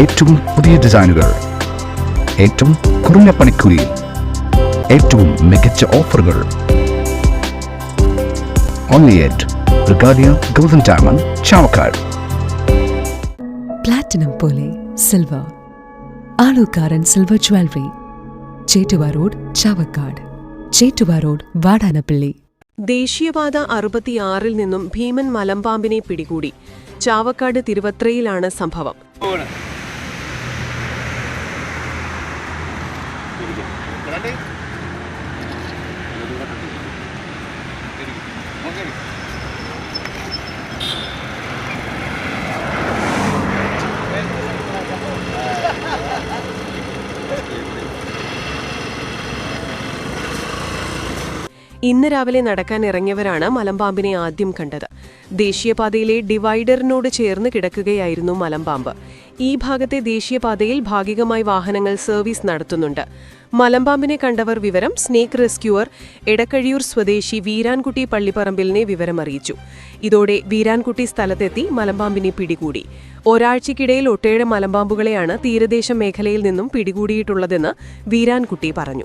ഏറ്റവും പുതിയ ഡിസൈനുകൾ. ഏറ്റവും കുറഞ്ഞ പണിക്കൂലിയിൽ ഏറ്റവും മികച്ച ഓഫറുകൾ. Only at Regalia golden diamond Chavakkad platinum പോലെ silver Alukkaran silver jewellery Chettuva road Chavakkad. Chettuva road Vadanappally. ദേശീയപാത അറുപത്തിയാറിൽ നിന്നും ഭീമൻ മലമ്പാമ്പിനെ പിടികൂടി. ചാവക്കാട് തിരുവത്രയിലാണ് സംഭവം. Grande. Oke. ഇന്ന് രാവിലെ നടക്കാൻ ഇറങ്ങിയവരാണ് മലമ്പാമ്പിനെ ആദ്യം കണ്ടത്. ദേശീയപാതയിലെ ഡിവൈഡറിനോട് ചേർന്ന് കിടക്കുകയായിരുന്നു മലമ്പാമ്പ്. ഈ ഭാഗത്തെ ദേശീയപാതയിൽ ഭാഗികമായി വാഹനങ്ങൾ സർവീസ് നടത്തുന്നുണ്ട്. മലമ്പാമ്പിനെ കണ്ടവർ വിവരം സ്നേക്ക് റെസ്ക്യൂവർ എടക്കഴിയൂർ സ്വദേശി വീരാൻകുട്ടി പള്ളിപ്പറമ്പിലിനെ വിവരമറിയിച്ചു. ഇതോടെ വീരാൻകുട്ടി സ്ഥലത്തെത്തി മലമ്പാമ്പിനെ പിടികൂടി. ഒരാഴ്ചയ്ക്കിടയിൽ ഒട്ടേറെ മലമ്പാമ്പുകളെയാണ് തീരദേശ മേഖലയിൽ നിന്നും പിടികൂടിയിട്ടുള്ളതെന്ന് വീരാൻകുട്ടി പറഞ്ഞു.